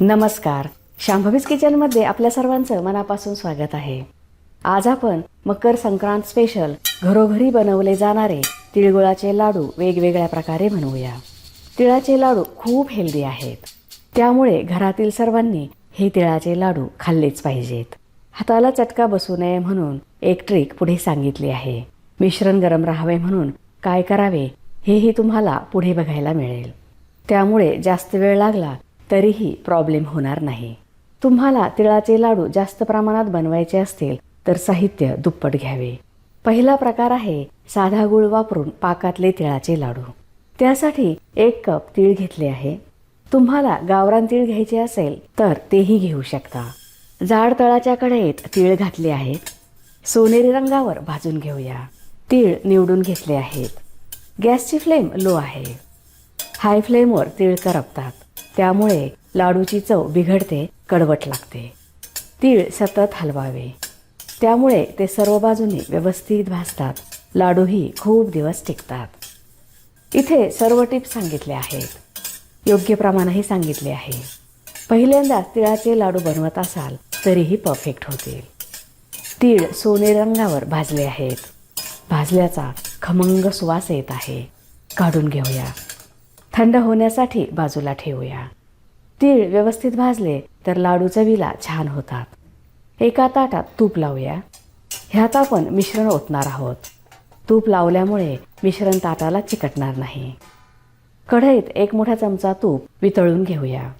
नमस्कार. शांभवीज किचनमध्ये आपल्या सर्वांचं मनापासून स्वागत आहे. आज आपण मकर संक्रांत स्पेशल घरोघरी बनवले जाणारे तिळगुळाचे लाडू वेगवेगळ्या प्रकारे बनवूया. तिळाचे लाडू खूप हेल्दी आहेत. त्यामुळे घरातील सर्वांनी हे तिळाचे लाडू खाल्लेच पाहिजेत. हाताला चटका बसू नये म्हणून एक ट्रिक पुढे सांगितली आहे. मिश्रण गरम राहावे म्हणून काय करावे हेही तुम्हाला पुढे बघायला मिळेल. त्यामुळे जास्त वेळ लागला तरीही प्रॉब्लेम होणार नाही. तुम्हाला तिळाचे लाडू जास्त प्रमाणात बनवायचे असतील तर साहित्य दुप्पट घ्यावे. पहिला प्रकार आहे साधा गुळ वापरून पाकातले तिळाचे लाडू. त्यासाठी एक कप तीळ घेतले आहे. तुम्हाला गावरान तीळ घ्यायचे असेल तर तेही घेऊ शकता. जाड तळाच्या कढईत तीळ घातले आहेत सोनेरी रंगावर भाजून घेऊया. तीळ निवडून घेतले आहेत. गॅसची फ्लेम लो आहे. हाय फ्लेमवर तीळ करपतात. त्यामुळे लाडूची चव बिघडते कडवट लागते. तीळ सतत हलवावे. त्यामुळे ते सर्व बाजूनी व्यवस्थित भाजतात. लाडूही खूप दिवस टिकतात. इथे सर्व टिप्स सांगितले आहेत. योग्य प्रमाणही सांगितले आहे. पहिल्यांदाच तिळाचे लाडू बनवत असाल तरीही परफेक्ट होतील. तीळ सोनेरी रंगावर भाजले आहेत. भाजल्याचा खमंग सुवास येत आहे. काढून घेऊया. थंड होण्यासाठी बाजूला ठेवूया. तीळ व्यवस्थित भाजले तर लाडू चवीला छान होतात. एका ताटात तूप लावूया. ह्यात आपण मिश्रण ओतणार आहोत. तूप लावल्यामुळे मिश्रण ताटाला चिकटणार नाही. कढईत एक मोठा चमचा तूप वितळून घेऊया.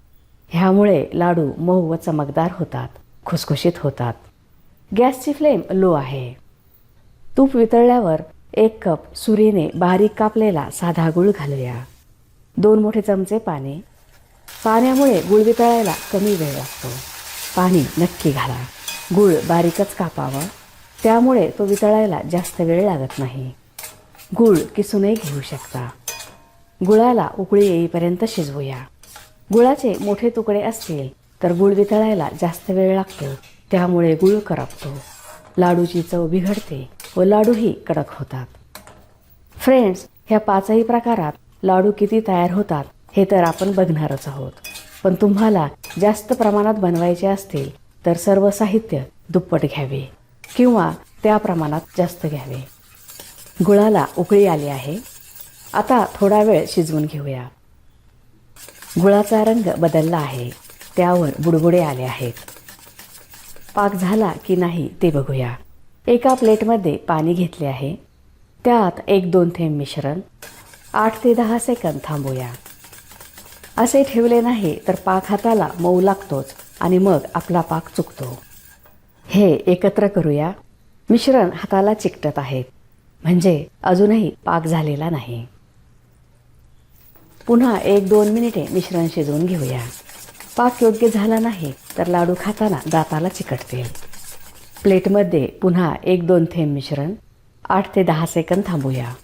ह्यामुळे लाडू मऊ व चमकदार होतात खुसखुशीत होतात. गॅसची फ्लेम लो आहे. तूप वितळल्यावर एक कप सुरीने बारीक कापलेला साधा गुळ घालूया. दोन मोठे चमचे पाणी. पाण्यामुळे गुळ वितळायला कमी वेळ लागतो. पाणी नक्की घाला. गुळ बारीकच कापावा. त्यामुळे तो वितळायला जास्त वेळ लागत नाही. गुळ किसूनही घेऊ शकता. गुळाला उकळी येईपर्यंत शिजवूया. गुळाचे मोठे तुकडे असतील तर गुळ वितळायला जास्त वेळ लागतो. त्यामुळे गुळ करपतो. लाडूची चव बिघडते व लाडूही कडक होतात. फ्रेंड्स ह्या पाचही प्रकारात लाडू किती तयार होतात हे तर आपण बघणारच आहोत. पण तुम्हाला जास्त प्रमाणात बनवायचे असतील तर सर्व साहित्य दुप्पट घ्यावे किंवा त्या प्रमाणात जास्त घ्यावे. गुळाला उकळी आली आहे. आता थोडा वेळ शिजवून घेऊया. गुळाचा रंग बदलला आहे. त्यावर बुडबुडे आले आहेत. पाक झाला की नाही ते बघूया. एका प्लेटमध्ये पाणी घेतले आहे. त्यात एक दोन थेंब मिश्रण आठ ते दहा सेकंद थांबूया. असे ठेवले नाही तर पाक हाताला मऊ लागतोच आणि मग आपला पाक चुकतो. हे एकत्र करूया. मिश्रण हाताला चिकटत आहे. म्हणजे अजूनही पाक झालेला नाही. पुन्हा एक दोन मिनिटे मिश्रण शिजवून घेऊया. पाक योग्य झाला नाही तर लाडू खाताना दाताला चिकटतील. प्लेटमध्ये पुन्हा एक दोन थेंब मिश्रण. आठ ते दहा सेकंद थांबूया.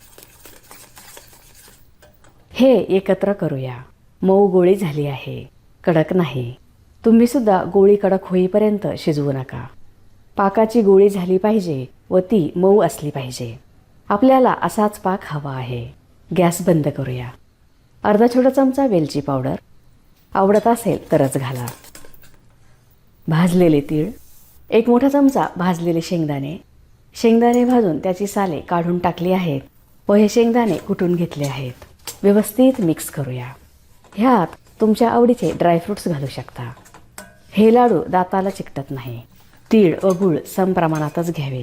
हे एकत्र करूया. मऊ गोळी झाली आहे. कडक नाही. तुम्ही सुद्धा गोळी कडक होईपर्यंत शिजवू नका. पाकाची गोळी झाली पाहिजे व ती मऊ असली पाहिजे. आपल्याला असाच पाक हवा आहे. गॅस बंद करूया. अर्धा छोटा चमचा वेलची पावडर. आवडत असेल तरच घाला. भाजलेले तीळ. एक मोठा चमचा भाजलेले शेंगदाणे. शेंगदाणे भाजून त्याची साले काढून टाकली आहेत व हे शेंगदाणे कुटून घेतले आहेत? व्यवस्थित मिक्स करूया. ह्यात तुमच्या आवडीचे ड्रायफ्रूट्स घालू शकता. हे लाडू दाताला चिकटत नाही. तीळ व गूळ समप्रमाणातच घ्यावे.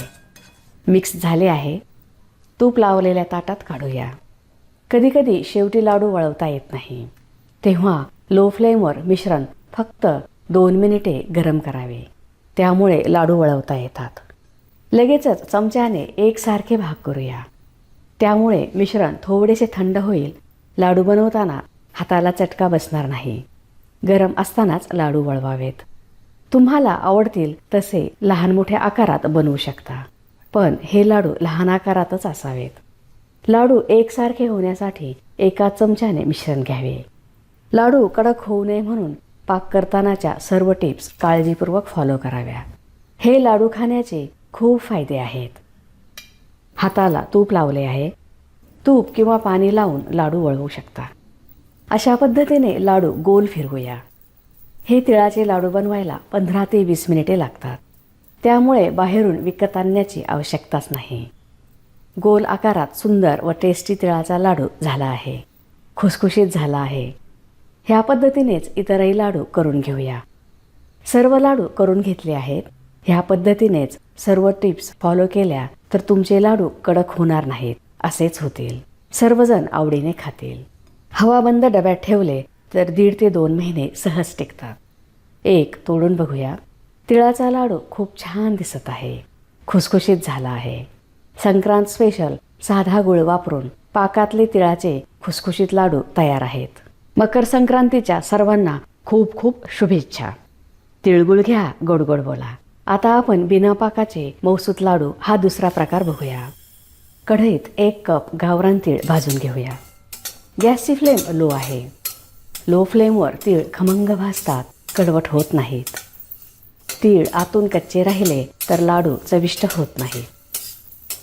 मिक्स झाले आहे. तूप लावलेल्या ताटात काढूया. कधीकधी शेवटी लाडू वळवता येत नाही. तेव्हा लो फ्लेमवर मिश्रण फक्त दोन मिनिटे गरम करावे. त्यामुळे लाडू वळवता येतात. लगेचच चमच्याने एकसारखे भाग करूया. त्यामुळे मिश्रण थोडेसे थंड होईल लाडू बनवताना हाताला चटका बसणार नाही. गरम असतानाच लाडू वळवावेत. तुम्हाला आवडतील तसे लहान मोठ्या आकारात बनवू शकता. पण हे लाडू लहान आकारातच असावेत. लाडू एकसारखे होण्यासाठी एका चमच्याने मिश्रण घ्यावे. लाडू कडक होऊ नये म्हणून पाक करतानाच्या सर्व टिप्स काळजीपूर्वक फॉलो कराव्या. हे लाडू खाण्याचे खूप फायदे आहेत. हाताला तूप लावले आहे. तूप किंवा पाणी लावून लाडू वळवू शकता. अशा पद्धतीने लाडू गोल फिरवूया. हे तिळाचे लाडू बनवायला पंधरा ते वीस मिनिटे लागतात. त्यामुळे बाहेरून विकत आणण्याची आवश्यकताच नाही. गोल आकारात सुंदर व टेस्टी तिळाचा लाडू झाला आहे. खुसखुशीत झाला आहे. ह्या पद्धतीनेच इतरही लाडू करून घेऊया. सर्व लाडू करून घेतले आहेत. ह्या पद्धतीनेच सर्व टिप्स फॉलो केल्या तर तुमचे लाडू कडक होणार नाहीत. असेच होतील. सर्वजण आवडीने खातील. हवाबंद डब्यात ठेवले तर दीड ते दोन महिने सहज टिकतात. एक तोडून बघूया. तिळाचा लाडू खूप छान दिसत आहे. खुसखुशीत झाला आहे. संक्रांत स्पेशल साधा गुळ वापरून पाकातले तिळाचे खुसखुशीत लाडू तयार आहेत. मकर संक्रांतीच्या सर्वांना खूप खूप शुभेच्छा. तिळगुळ घ्या गोडगोड बोला. आता आपण बिना पाकाचे मौसूत लाडू हा दुसरा प्रकार बघूया. कढईत एक कप गावरान तीळ भाजून घेऊया. गॅसची फ्लेम लो आहे. लो फ्लेमवर तीळ खमंग भाजतात. कडवट होत नाहीत. तीळ आतून कच्चे राहिले तर लाडू चविष्ट होत नाही.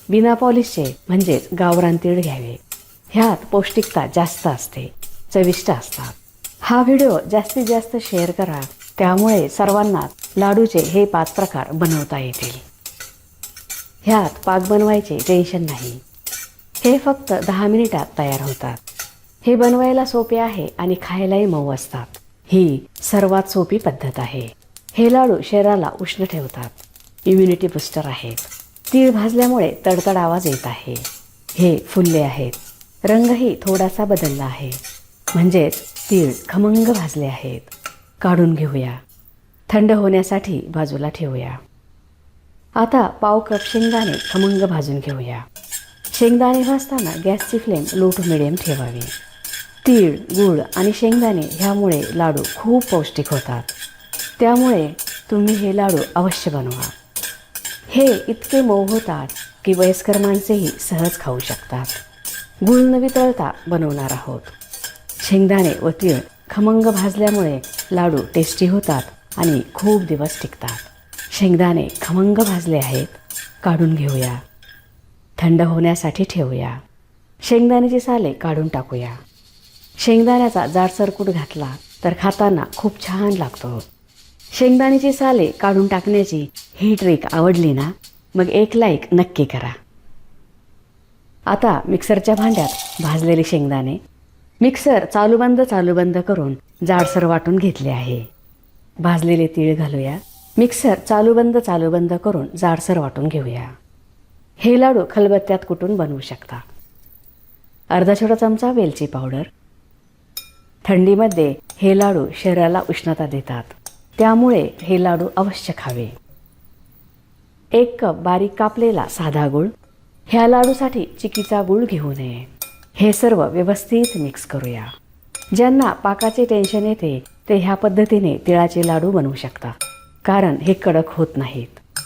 बिना पॉलिशचे म्हणजेच गावरान तीळ घ्यावे. ह्यात पौष्टिकता जास्त असते. चविष्ट असतात. हा व्हिडिओ जास्तीत जास्त शेअर करा. त्यामुळे सर्वांना लाडूचे हे पाच प्रकार बनवता येतील. ह्यात पाक बनवायचे टेन्शन नाही. हे फक्त दहा मिनिटात तयार होतात. हे बनवायला सोपे आहे आणि खायलाही मऊ असतात. ही सर्वात सोपी पद्धत आहे. हे लाडू शरीराला उष्ण ठेवतात. इम्युनिटी बुस्टर आहेत तीळ भाजल्यामुळे तडतड आवाज येत आहे. हे फुलले आहेत. रंगही थोडासा बदलला आहे. म्हणजेच तीळ खमंग भाजले आहेत. काढून घेऊया. थंड होण्यासाठी बाजूला ठेवूया. आता पाव कप शेंगदाणे खमंग भाजून घेऊया. शेंगदाणे भाजताना गॅसची फ्लेम लो टू मिडियम ठेवावी. तीळ गूळ आणि शेंगदाणे ह्यामुळे लाडू खूप पौष्टिक होतात. त्यामुळे तुम्ही हे लाडू अवश्य बनवा. हे इतके मऊ होतात की वयस्कर माणसेही सहज खाऊ शकतात. गूळ न वितळता बनवणार आहोत. शेंगदाणे व तीळ खमंग भाजल्यामुळे लाडू टेस्टी होतात आणि खूप दिवस टिकतात. शेंगदाणे खमंग भाजले आहेत. काढून घेऊया. थंड होण्यासाठी ठेवूया. शेंगदाण्याची साले काढून टाकूया. शेंगदाण्याचा जाडसरकूट घातला तर खाताना खूप छान लागतो. शेंगदाण्याची साले काढून टाकण्याची ही ट्रिक आवडली ना? मग एक लाईक नक्की करा. आता मिक्सरच्या भांड्यात भाजलेले शेंगदाणे मिक्सर चालूबंद चालूबंद करून जाडसर वाटून घेतले आहे. भाजलेले तीळ घालूया. मिक्सर चालूबंद चालूबंद करून जाडसर वाटून घेऊया. हे लाडू खलबत्त्यात कुटून बनवू शकता? अर्धा छोटा चमचा वेलची पावडर. थंडीमध्ये हे लाडू शरीराला उष्णता देतात. त्यामुळे हे लाडू अवश्य खावे. एक कप बारीक कापलेला साधा गुळ. ह्या लाडूसाठी चिकीचा गुळ घेऊ नये. हे सर्व व्यवस्थित मिक्स करूया. ज्यांना पाकाचे टेन्शन येते ते ह्या पद्धतीने तिळाचे लाडू बनवू शकता. कारण हे कडक होत नाहीत.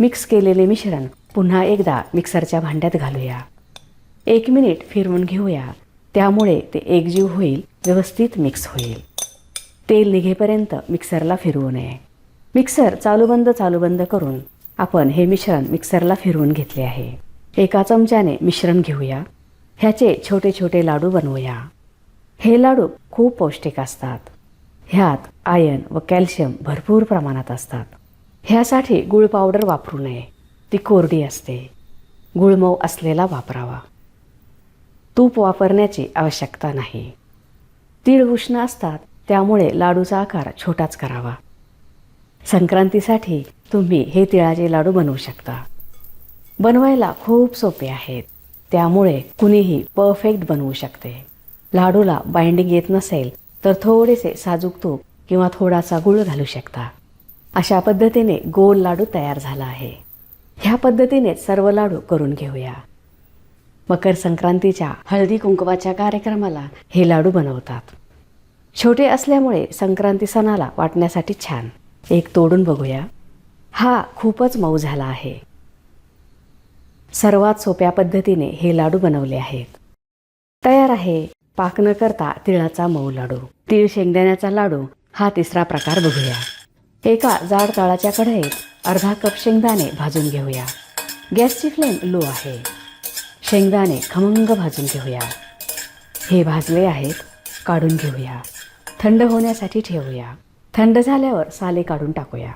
मिक्स केलेले मिश्रण पुन्हा एकदा मिक्सरच्या भांड्यात घालूया. एक मिनिट फिरवून घेऊया. त्यामुळे ते एकजीव होईल व्यवस्थित मिक्स होईल. तेल निघेपर्यंत मिक्सरला फिरवू नये. मिक्सर चालूबंद चालूबंद करून आपण हे मिश्रण मिक्सरला फिरवून घेतले आहे. एका चमच्याने मिश्रण घेऊया. ह्याचे छोटे छोटे लाडू बनवूया. हे लाडू खूप पौष्टिक असतात. ह्यात आयन व कॅल्शियम भरपूर प्रमाणात असतात. ह्यासाठी गुळ पावडर वापरू नये. ती कोरडी असते. गुळमऊ असलेला वापरावा. तूप वापरण्याची आवश्यकता नाही. तीळ उष्ण असतात त्यामुळे लाडूचा आकार छोटाच करावा. संक्रांतीसाठी तुम्ही हे तिळाचे लाडू बनवू शकता. बनवायला खूप सोपे आहेत. त्यामुळे कुणीही परफेक्ट बनवू शकते. लाडूला बाइंडिंग येत नसेल तर थोडेसे साजूक तूप किंवा थोडासा गुळ घालू शकता. अशा पद्धतीने गोल लाडू तयार झाला आहे. ह्या पद्धतीने सर्व लाडू करून घेऊया. मकर संक्रांतीच्या हळदी कुंकवाच्या कार्यक्रमाला हे लाडू बनवतात. छोटे असल्यामुळे संक्रांती सणाला वाटण्यासाठी छान. एक तोडून बघूया. हा खूपच मऊ झाला आहे. सर्वात सोप्या पद्धतीने हे लाडू बनवले आहेत. तयार आहे. पाक न करता तिळाचा मऊ लाडू. तीळ शेंगदाण्याचा लाडू हा तिसरा प्रकार बघूया. एका जाड तळाच्या कढईत अर्धा कप शेंगदाणे भाजून घेऊया. गॅसची फ्लेम लो आहे. शेंगदाणे खमंग भाजून घेऊया. हे भाजले आहेत काढून घेऊया. थंड होण्यासाठी ठेवूया. थंड झाल्यावर साले काढून टाकूया.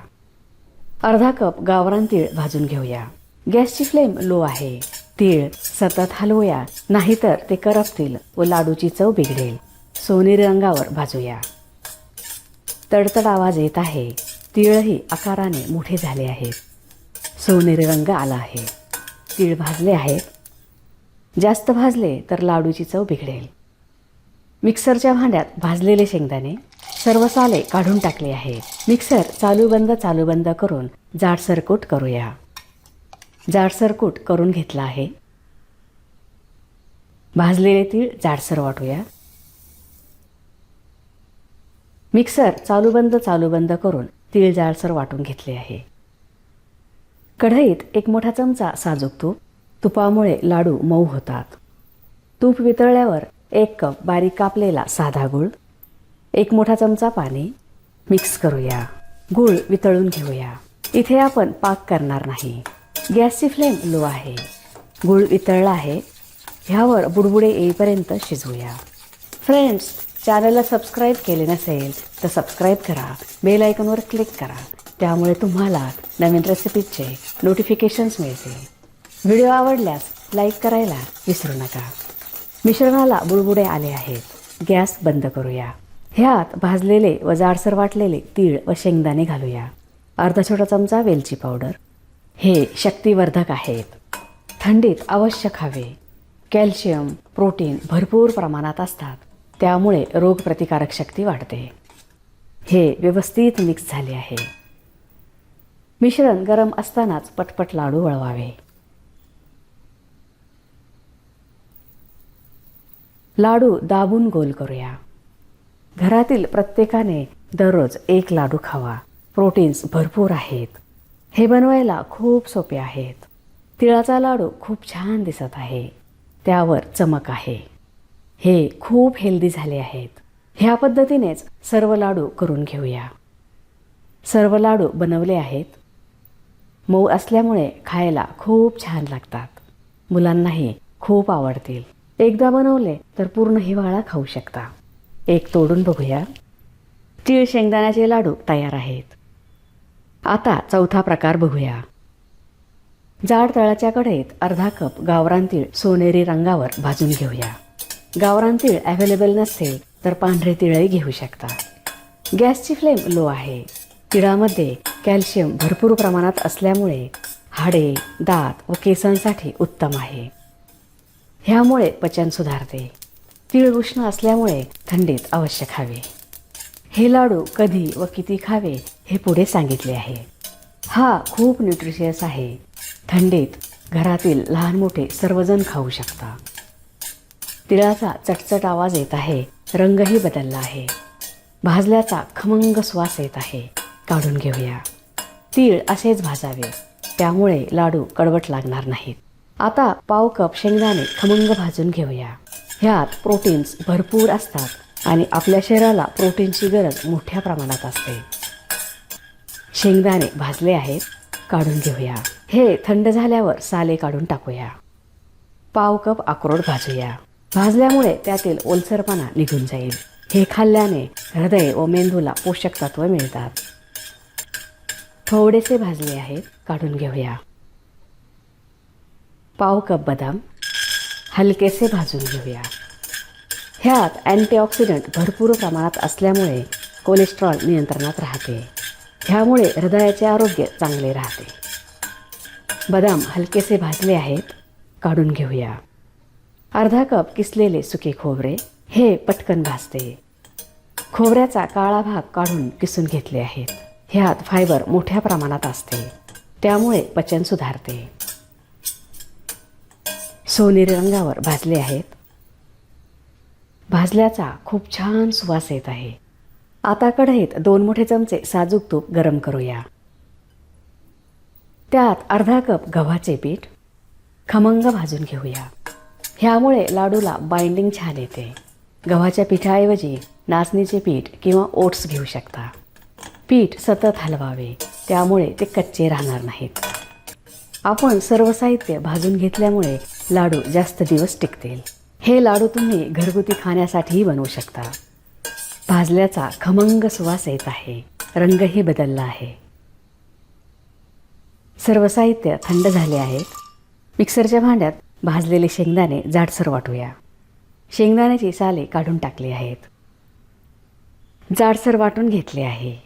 अर्धा कप गावरान तीळ भाजून घेऊया. गॅसची फ्लेम लो आहे. तीळ सतत हलवूया नाहीतर ते करपतील व लाडूची चव बिघडेल. सोनेरी रंगावर भाजूया. तडतड आवाज येत आहे. तीळही आकाराने मोठे झाले आहेत. सोनेरी रंग आला आहे. तीळ भाजले आहेत. जास्त भाजले तर लाडूची चव बिघडेल. मिक्सरच्या भांड्यात भाजलेले शेंगदाणे सर्व साले काढून टाकले आहे मिक्सर चालू बंद चालू बंद करून जाडसर कूट करूया. जाडसरकूट करून घेतला आहे. भाजलेले तीळ जाडसर वाटूया. मिक्सर चालूबंद चालूबंद करून तीळ जाडसर वाटून घेतले आहे. कढईत एक मोठा चमचा साजूक तूप. तुपामुळे लाडू मऊ होतात. तूप वितळल्यावर एक कप बारीक कापलेला साधा गूळ. एक मोठा चमचा पाणी. मिक्स करूया. गूळ वितळून घेऊया. इथे आपण पाक करणार नाही. गॅसची फ्लेम लो आहे. गुळ वितळला आहे. ह्यावर बुडबुडे येईपर्यंत शिजवूया. फ्रेंड्स चॅनलला सबस्क्राईब केले नसेल तर सबस्क्राईब करा. बेल आयकॉनवर क्लिक करा. त्यामुळे तुम्हाला नवीन रेसिपीजचे नोटिफिकेशन्स मिळतील. व्हिडिओ आवडल्यास लाईक करायला विसरू नका. मिश्रणाला बुडबुडे आले आहेत. गॅस बंद करूया. ह्यात भाजलेले व जाडसर वाटलेले तीळ व शेंगदाणे घालूया. अर्धा छोटा चमचा वेलची पावडर हे शक्तिवर्धक आहेत. थंडीत अवश्य खावे. कॅल्शियम प्रोटीन भरपूर प्रमाणात असतात. त्यामुळे रोगप्रतिकारक शक्ती वाढते. हे व्यवस्थित मिक्स झाले आहे. मिश्रण गरम असतानाच पटपट लाडू वळवावे. लाडू दाबून गोल करूया. घरातील प्रत्येकाने दररोज एक लाडू खावा. प्रोटीन्स भरपूर आहेत. हे बनवायला खूप सोपे आहेत. तिळाचा लाडू खूप छान दिसत आहे. त्यावर चमक आहे. हे खूप हेल्दी झाले आहेत. ह्या पद्धतीनेच सर्व लाडू करून घेऊया. सर्व लाडू बनवले आहेत. मऊ असल्यामुळे खायला खूप छान लागतात. मुलांनाही खूप आवडतील. एकदा बनवले तर पूर्ण हिवाळा खाऊ शकता. एक तोडून बघूया. तीळ शेंगदाण्याचे लाडू तयार आहेत. आता चौथा प्रकार बघूया. जाड तळाच्या कढईत अर्धा कप गावरान तीळ सोनेरी रंगावर भाजून घेऊया. गावरान तीळ अवेलेबल नसेल तर पांढरे तिळही घेऊ शकता. गॅसची फ्लेम लो आहे. तिळामध्ये कॅल्शियम भरपूर प्रमाणात असल्यामुळे हाडे दात व केसांसाठी उत्तम आहे. ह्यामुळे पचन सुधारते. तीळ उष्ण असल्यामुळे थंडीत अवश्य खावे. हे लाडू कधी व किती खावे हे पुढे सांगितले आहे. हा खूप न्यूट्रिशियस आहे. थंडीत घरातील लहान मोठे सर्वजण खाऊ शकता. तिळाचा चटचट आवाज येत आहे. रंगही बदलला आहे. भाजल्याचा खमंग श्वास येत आहे. काढून घेऊया. तीळ असेच भाजावे. त्यामुळे लाडू कडवट लागणार नाहीत. आता पाव कप शेंगदाणे खमंग भाजून घेऊया. ह्यात प्रोटीन्स भरपूर असतात आणि आपल्या शरीराला प्रोटीनची गरज मोठ्या प्रमाणात असते. शेंगदाणे भाजले आहेत काढून घेऊया. हे थंड झाल्यावर साले काढून टाकूया. पाव कप अक्रोड भाजूया. भाजल्यामुळे त्यातील ओलसरपणा निघून जाईल. हे खाल्ल्याने हृदय व मेंदूला पोषक तत्व मिळतात. थोडेसे भाजले आहेत काढून घेऊया. पाव कप बदाम हलकेसे भाजून घेऊया. ह्यात अँटीऑक्सिडंट भरपूर प्रमाणात असल्यामुळे कोलेस्ट्रॉल नियंत्रणात राहते. ह्यामुळे हृदयाचे आरोग्य चांगले राहते. बदाम हलकेसे भाजले आहेत काढून घेऊया. अर्धा कप किसलेले सुके खोबरे हे पटकन भाजते. खोबऱ्याचा काळा भाग काढून किसून घेतले आहेत. ह्यात फायबर मोठ्या प्रमाणात असते. त्यामुळे पचन सुधारते. सोनेरी रंगावर भाजले आहेत. भाजल्याचा खूप छान सुवास येत आहे. आता कढईत दोन मोठे चमचे साजूक तूप गरम करूया. त्यात अर्धा कप गव्हाचे पीठ खमंग भाजून घेऊया. ह्यामुळे लाडूला बाइंडिंग छान येते. गव्हाच्या पिठाऐवजी नाचणीचे पीठ किंवा ओट्स घेऊ शकता. पीठ सतत हलवावे त्यामुळे ते कच्चे राहणार नाहीत. आपण सर्व साहित्य भाजून घेतल्यामुळे लाडू जास्त दिवस टिकतील. हे लाडू तुम्ही घरगुती खाण्यासाठीही बनवू शकता. भाजल्याचा खमंग सुवास येत आहे. रंगही बदलला आहे. सर्व साहित्य थंड झाले आहेत. मिक्सरच्या भांड्यात भाजलेले शेंगदाणे जाडसर वाटूया. शेंगदाण्याची साले काढून टाकली आहेत. जाडसर वाटून घेतले आहे.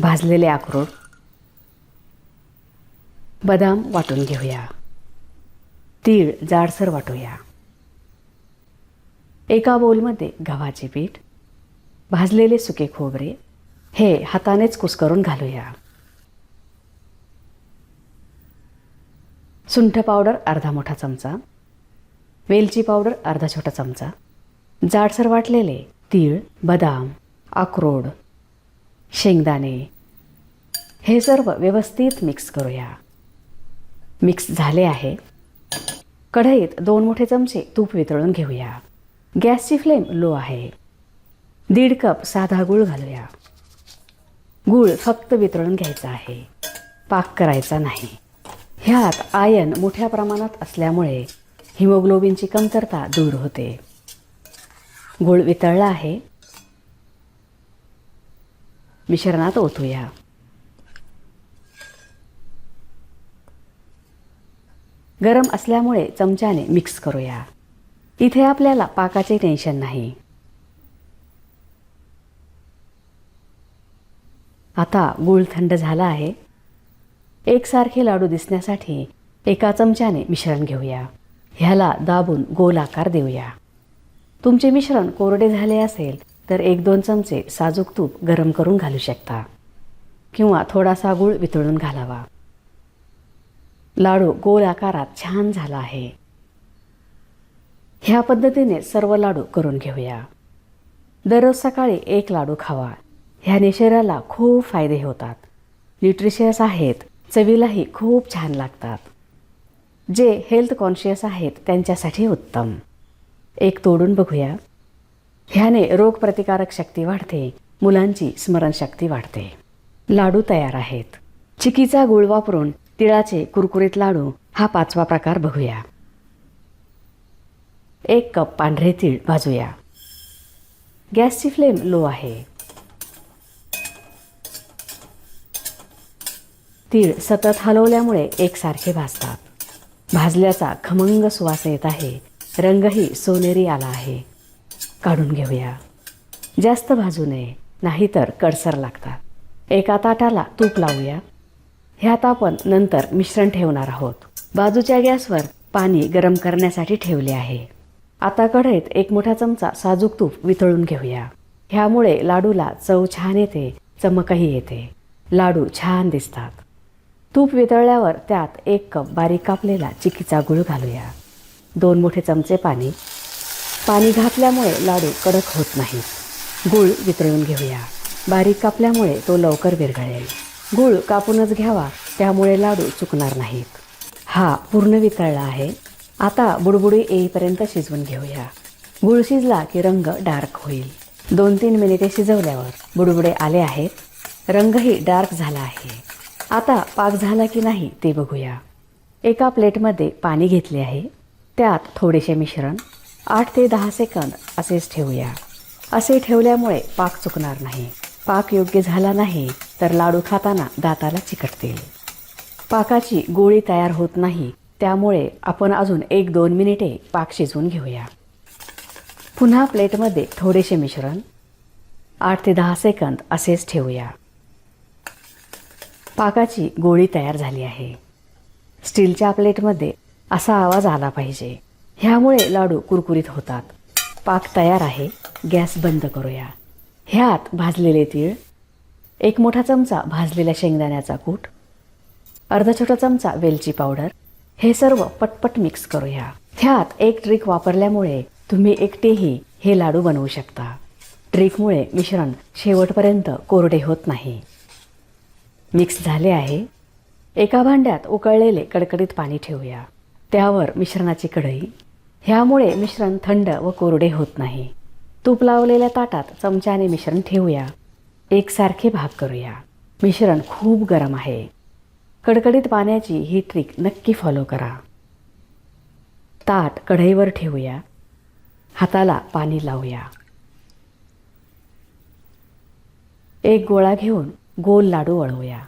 भाजलेले अक्रोड बदाम वाटून घेऊया. तीळ जाडसर वाटूया. एका बोलमध्ये गव्हाचे पीठ भाजलेले सुके खोबरे. हे हातानेच कुस्करून घालूया. सुंठ पावडर अर्धा मोठा चमचा. वेलची पावडर अर्धा छोटा चमचा. जाडसर वाटलेले तीळ बदाम अक्रोड शेंगदाणे. हे सर्व व्यवस्थित मिक्स करूया. मिक्स झाले आहे. कढईत दोन मोठे चमचे तूप वितळून घेऊया. गॅसची फ्लेम लो आहे. दीड कप साधा गूळ घालूया. गूळ फक्त वितळून घ्यायचा आहे. पाक करायचा नाही. ह्यात आयन मोठ्या प्रमाणात असल्यामुळे हिमोग्लोबिनची कमतरता दूर होते. गूळ वितळला आहे. मिश्रणात ओतूया. गरम असल्यामुळे चमच्याने मिक्स करूया. इथे आपल्याला पाकाचे टेन्शन नाही. आता गूळ थंड झाला आहे. एकसारखे लाडू दिसण्यासाठी एका चमच्याने मिश्रण घेऊया. ह्याला दाबून गोल आकार देऊया. तुमचे मिश्रण कोरडे झाले असेल तर एक दोन चमचे साजूक तूप गरम करून घालू शकता. किंवा थोडासा गूळ वितळून घालावा. लाडू गोल आकारात छान झाला आहे. ह्या पद्धतीने सर्व लाडू करून घेऊया. दररोज सकाळी एक लाडू खावा. ह्याने शरीराला खूप फायदे होतात. न्यूट्रिशियस आहेत चवीलाही खूप छान लागतात. जे हेल्थ कॉन्शियस आहेत त्यांच्यासाठी उत्तम. एक तोडून बघूया. ह्याने रोगप्रतिकारक शक्ती वाढते मुलांची स्मरणशक्ती वाढते. लाडू तयार आहेत. चिकीचा गुळ वापरून तिळाचे कुरकुरीत लाडू हा पाचवा प्रकार बघूया. एक कप पांढरे तीळ भाजूया. गॅसची फ्लेम लो आहे. तीळ सतत हलवल्यामुळे एकसारखे भाजतात भाजल्याचा खमंग सुवास येत आहे. रंगही सोनेरी आला आहे. काढून घेऊया. जास्त भाजू नये नाहीतर कडसर लागतात. एका ताटाला तूप लावूया. ह्यात आपण नंतर मिश्रण ठेवणार आहोत. बाजूच्या गॅसवर पाणी गरम करण्यासाठी ठेवले आहे. आता कढईत एक मोठा चमचा साजूक तूप वितळून घेऊया. ह्यामुळे लाडूला चव छान येते चमकही येते. लाडू छान दिसतात. तूप वितळल्यावर त्यात एक कप बारीक कापलेला चिकीचा गुळ घालूया. दोन मोठे चमचे पाणी. पाणी घातल्यामुळे लाडू कडक होत नाही. गुळ वितळून घेऊया. बारीक कापल्यामुळे तो लवकर विरघळेल. गुळ कापूनच घ्यावा त्यामुळे लाडू चुकणार नाहीत. हा पूर्ण वितळला आहे. आता बुडबुडी येईपर्यंत शिजवून घेऊया. गुळ शिजला की रंग डार्क होईल. दोन तीन मिनिटे शिजवल्यावर बुडबुडे आले आहेत. रंगही डार्क झाला आहे. आता पाक झाला की नाही ते बघूया. एका प्लेटमध्ये पाणी घेतले आहे. त्यात थोडेसे मिश्रण आठ ते दहा सेकंद असेच ठेवूया. असे ठेवल्यामुळे पाक चुकणार नाही. पाक योग्य झाला नाही तर लाडू खाताना दाताला चिकटतील. पाकाची गोळी तयार होत नाही त्यामुळे आपण अजून एक दोन मिनिटे पाक शिजवून घेऊया. पुन्हा प्लेटमध्ये थोडेसे मिश्रण आठ ते दहा सेकंद असेच ठेवूया. पाकाची गोळी तयार झाली आहे. स्टीलच्या प्लेटमध्ये असा आवाज आला पाहिजे. ह्यामुळे लाडू कुरकुरीत होतात. पाक तयार आहे. गॅस बंद करूया. ह्यात भाजलेले तीळ एक मोठा चमचा भाजलेल्या शेंगदाण्याचा कूट अर्धा छोटा चमचा वेलची पावडर हे सर्व पटपट मिक्स करूया. ह्यात एक ट्रिक वापरल्यामुळे तुम्ही एकटेही हे लाडू बनवू शकता. ट्रिकमुळे मिश्रण शेवटपर्यंत कोरडे होत नाही. मिक्स झाले आहे. एका भांड्यात उकळलेले कडकडीत पाणी ठेवूया. त्यावर मिश्रणाची कढई. ह्यामुळे मिश्रण थंड व कोरडे होत नाही. तूप लावलेल्या ताटात चमच्याने मिश्रण ठेवूया. एकसारखे भाग करूया. मिश्रण खूप गरम आहे. कडकडीत पाण्याची ही ट्रिक नक्की फॉलो करा. ताट कढईवर ठेवूया. हाताला पाणी लावूया. एक गोळा घेऊन गोल लाडू वळवूया.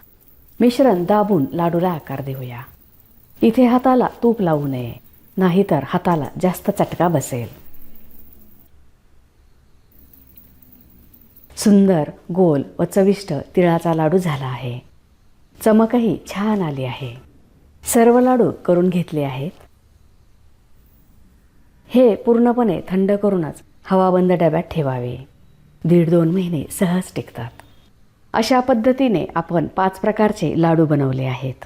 मिश्रण दाबून लाडूला आकार देऊया. इथे हाताला तूप लावू नये नाहीतर हाताला जास्त चटका बसेल. सुंदर गोल व चविष्ट तिळाचा लाडू झाला आहे. चमकही छान आली आहे. सर्व लाडू करून घेतले आहेत. हे पूर्णपणे थंड करूनच हवाबंद डब्यात ठेवावे. दीड दोन महिने सहज टिकतात. अशा पद्धतीने आपण पाच प्रकारचे लाडू बनवले आहेत.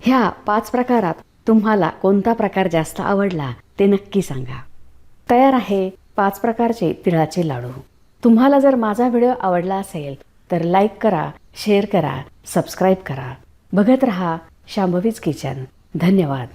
ह्या पाच प्रकारात तुम्हाला कोणता प्रकार जास्त आवडला ते नक्की सांगा. तयार आहे पाच प्रकारचे तिळाचे लाडू. तुम्हाला जर माझा व्हिडिओ आवडला असेल तर लाईक करा शेअर करा सबस्क्राईब करा. बघत रहा शांभवीज किचन. धन्यवाद.